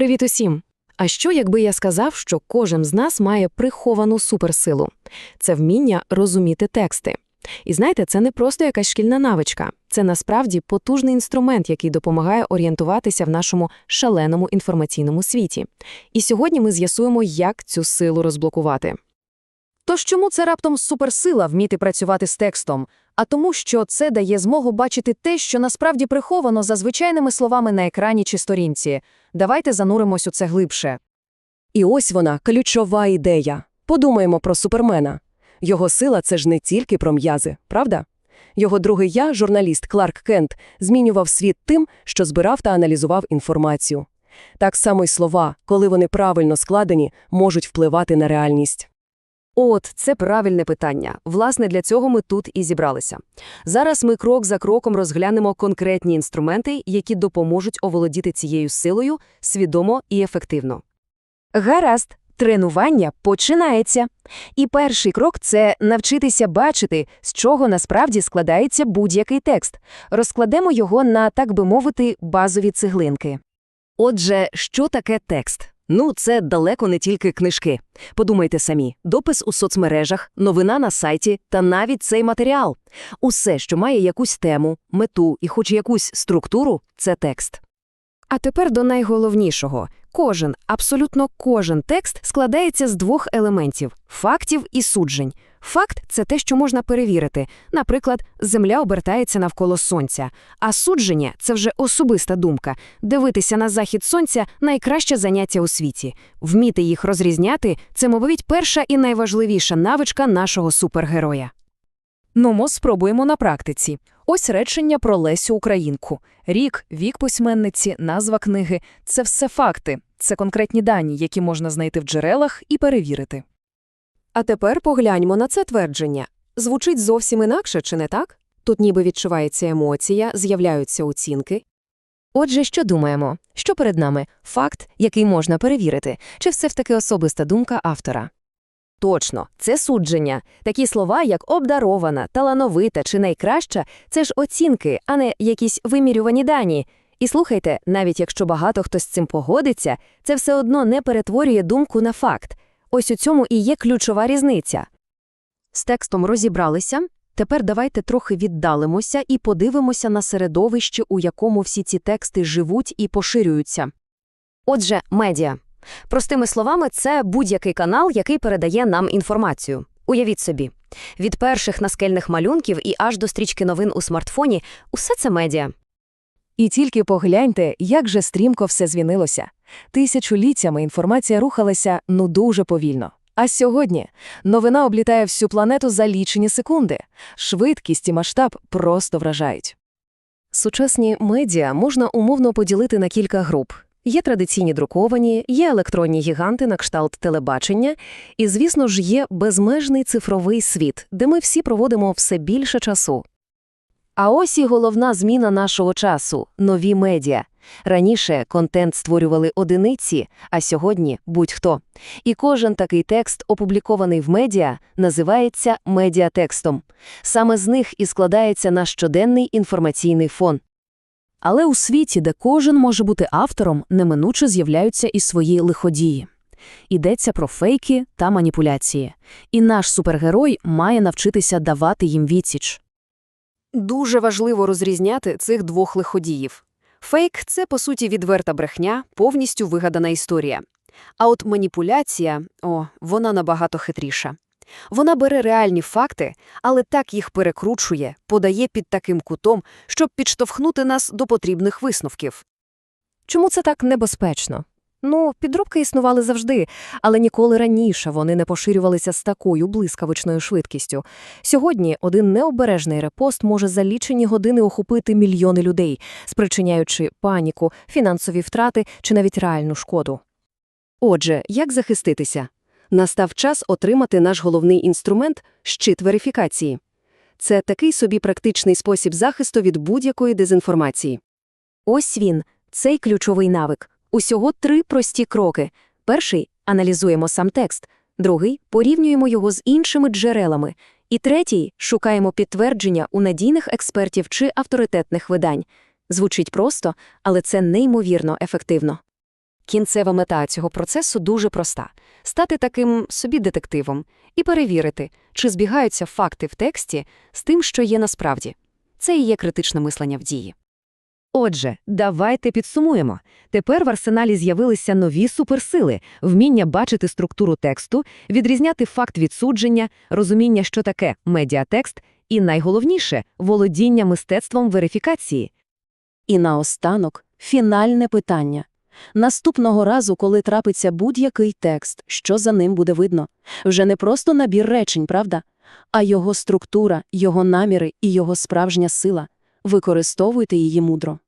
Привіт усім! А що, якби я сказав, що кожен з нас має приховану суперсилу? Це вміння розуміти тексти. І знаєте, це не просто якась шкільна навичка, це насправді потужний інструмент, який допомагає орієнтуватися в нашому шаленому інформаційному світі. І сьогодні ми з'ясуємо, як цю силу розблокувати. Тож чому це раптом суперсила вміти працювати з текстом? А тому, що це дає змогу бачити те, що насправді приховано за звичайними словами на екрані чи сторінці. Давайте зануримось у це глибше. І ось вона, ключова ідея. Подумаємо про супермена. Його сила – це ж не тільки про м'язи, правда? Його другий я, журналіст Кларк Кент, змінював світ тим, що збирав та аналізував інформацію. Так само й слова, коли вони правильно складені, можуть впливати на реальність. От, це правильне питання. Власне, для цього ми тут і зібралися. Зараз ми крок за кроком розглянемо конкретні інструменти, які допоможуть оволодіти цією силою свідомо і ефективно. Гаразд, тренування починається. І перший крок це навчитися бачити, з чого насправді складається будь-який текст. Розкладемо його на, так би мовити, базові цеглинки. Отже, що таке текст? Ну, це далеко не тільки книжки. Подумайте самі: допис у соцмережах, новина на сайті та навіть цей матеріал. Усе, що має якусь тему, мету і хоч якусь структуру, це текст. А тепер до найголовнішого. Кожен, абсолютно кожен текст складається з двох елементів фактів і суджень. Факт це те, що можна перевірити. Наприклад, Земля обертається навколо сонця. А судження це вже особиста думка. Дивитися на захід сонця найкраще заняття у світі. Вміти їх розрізняти це, мабуть, перша і найважливіша навичка нашого супергероя. Ми спробуємо на практиці. Ось речення про Лесю Українку. Рік, вік письменниці, назва книги це все факти, це конкретні дані, які можна знайти в джерелах і перевірити. А тепер погляньмо на це твердження. Звучить зовсім інакше, чи не так? Тут ніби відчувається емоція, з'являються оцінки. Отже, що думаємо? Що перед нами? Факт, який можна перевірити, чи все ж таки особиста думка автора? Точно, це судження. Такі слова, як обдарована, талановита чи найкраща це ж оцінки, а не якісь вимірювані дані. І слухайте, навіть якщо багато хто з цим погодиться, це все одно не перетворює думку на факт. Ось у цьому і є ключова різниця. З текстом розібралися. Тепер давайте трохи віддалимося і подивимося на середовище, у якому всі ці тексти живуть і поширюються. Отже, медіа. Простими словами, це будь-який канал, який передає нам інформацію. Уявіть собі, від перших наскельних малюнків і аж до стрічки новин у смартфоні усе це медіа. І тільки погляньте, як же стрімко все змінилося. Тисячоліттями інформація рухалася ну дуже повільно. А сьогодні новина облітає всю планету за лічені секунди. Швидкість і масштаб просто вражають. Сучасні медіа можна умовно поділити на кілька груп. Є традиційні друковані, є електронні гіганти на кшталт телебачення, і, звісно ж, є безмежний цифровий світ, де ми всі проводимо все більше часу. А ось і головна зміна нашого часу нові медіа. Раніше контент створювали одиниці, а сьогодні будь-хто. І кожен такий текст, опублікований в медіа, називається медіатекстом. Саме з них і складається наш щоденний інформаційний фон. Але у світі, де кожен може бути автором, неминуче з'являються і свої лиходії. Йдеться про фейки та маніпуляції. І наш супергерой має навчитися давати їм відсіч. Дуже важливо розрізняти цих двох лиходіїв. Фейк це, по суті, відверта брехня, повністю вигадана історія. А от маніпуляція, о, вона набагато хитріша. Вона бере реальні факти, але так їх перекручує, подає під таким кутом, щоб підштовхнути нас до потрібних висновків. Чому це так небезпечно? Ну, підробки існували завжди, але ніколи раніше вони не поширювалися з такою блискавичною швидкістю. Сьогодні один необережний репост може за лічені години охопити мільйони людей, спричиняючи паніку, фінансові втрати чи навіть реальну шкоду. Отже, як захиститися? Настав час отримати наш головний інструмент щит верифікації. Це такий собі практичний спосіб захисту від будь-якої дезінформації. Ось він, цей ключовий навик. Усього три прості кроки. Перший аналізуємо сам текст, другий порівнюємо його з іншими джерелами, і третій шукаємо підтвердження у надійних експертів чи авторитетних видань. Звучить просто, але це неймовірно ефективно. Кінцева мета цього процесу дуже проста – стати таким собі детективом і перевірити, чи збігаються факти в тексті з тим, що є насправді. Це і є критичне мислення в дії. Отже, давайте підсумуємо. Тепер в арсеналі з'явилися нові суперсили, вміння бачити структуру тексту, відрізняти факт від судження, розуміння, що таке медіатекст, і найголовніше володіння мистецтвом верифікації. І наостанок фінальне питання. Наступного разу, коли трапиться будь-який текст, що за ним буде видно? Вже не просто набір речень, правда? А його структура, його наміри і його справжня сила. Використовуйте її мудро.